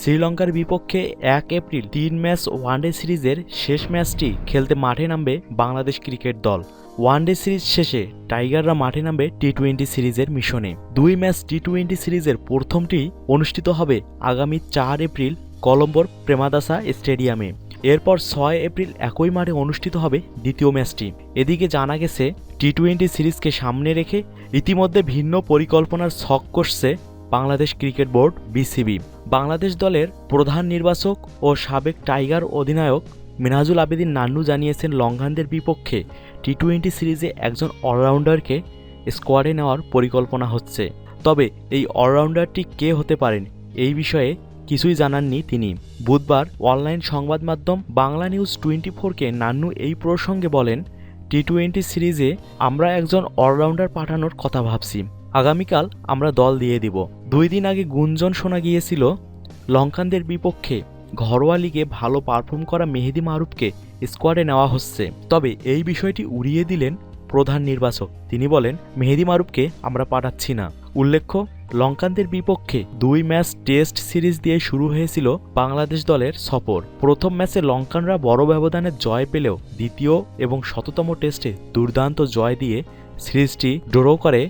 শ্রীলঙ্কার বিপক্ষে এক এপ্রিল তিন ম্যাচ ওয়ানডে সিরিজের শেষ ম্যাচটি খেলতে মাঠে নামবে বাংলাদেশ ক্রিকেট দল। ওয়ানডে সিরিজ শেষে টাইগাররা মাঠে নামবে টি টোয়েন্টি সিরিজের মিশনে। দুই ম্যাচ টি টোয়েন্টি সিরিজের প্রথমটি অনুষ্ঠিত হবে আগামী চার এপ্রিল কলম্বোর প্রেমাদাসা স্টেডিয়ামে। এরপর ছয় এপ্রিল একই মাঠে অনুষ্ঠিত হবে দ্বিতীয় ম্যাচটি। এদিকে জানা গেছে টি টোয়েন্টি সিরিজকে সামনে রেখে ইতিমধ্যে ভিন্ন পরিকল্পনার ছক কষছে Bangladesh cricket board, BCB. Bangladesh দলের প্রধান নির্বাচক ও সাবেক টাইগার অধিনায়ক মিনাজুল আবেদিন নান্নু জানিয়েছেন লঙ্ঘানদের বিপক্ষে টি টোয়েন্টি সিরিজে একজন অলরাউন্ডারকে স্কোয়াডে নেওয়ার পরিকল্পনা হচ্ছে। তবে এই অলরাউন্ডারটি কে হতে পারেন এই বিষয়ে কিছুই জানাননি তিনি। বুধবার অনলাইন সংবাদ মাধ্যম বাংলা নিউজ টোয়েন্টি ফোরকে নান্নু এই প্রসঙ্গে বলেন টি টোয়েন্টি সিরিজে আমরা একজন অলরাউন্ডার পাঠানোর কথা ভাবছি। আগামীকাল আমরা দল দিয়ে দিব। দুই দিন আগে গুঞ্জন শোনা গিয়েছিল, লঙ্কানদের বিপক্ষে ঘরোয়া লিগে ভালো পারফর্ম করা মেহেদি মারুফকে স্কোয়াডে নেওয়া হচ্ছে। তবে এই বিষয়টি উড়িয়ে দিলেন প্রধান নির্বাচক। তিনি বলেন, মেহেদি মারুফকে আমরা পাঠাচ্ছি না। উল্লেখ্য, লঙ্কানদের বিপক্ষে দুই ম্যাচ টেস্ট সিরিজ দিয়ে শুরু হয়েছিল বাংলাদেশ দলের সফর। প্রথম ম্যাচে লঙ্কানরা বড় ব্যবধানে জয় পেলেও দ্বিতীয় এবং শততম টেস্টে দুর্দান্ত জয় দিয়ে সিরিজটি ড্র করে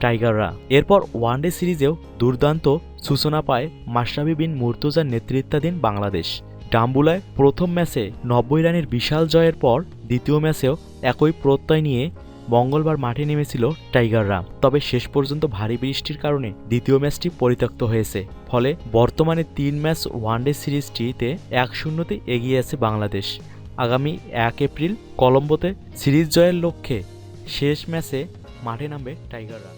টাইগাররা। এরপর ওয়ানডে সিরিজেও দুর্দান্ত সূচনা পায় মাশরাফি বিন মুর্তজার নেতৃত্বাধীন বাংলাদেশ। ডাম্বুলায় প্রথম ম্যাচে নব্বই রানের বিশাল জয়ের পর দ্বিতীয় ম্যাচেও একই প্রত্যয় নিয়ে মঙ্গলবার মাঠে নেমেছিল টাইগাররা। তবে শেষ পর্যন্ত ভারী বৃষ্টির কারণে দ্বিতীয় ম্যাচটি পরিত্যক্ত হয়েছে। ফলে বর্তমানে তিন ম্যাচ ওয়ানডে সিরিজটিতে এক শূন্যতে এগিয়ে আছে বাংলাদেশ। আগামী এক এপ্রিল কলম্বোতে সিরিজ জয়ের লক্ষ্যে শেষ ম্যাচে মাঠে নামবে টাইগাররা।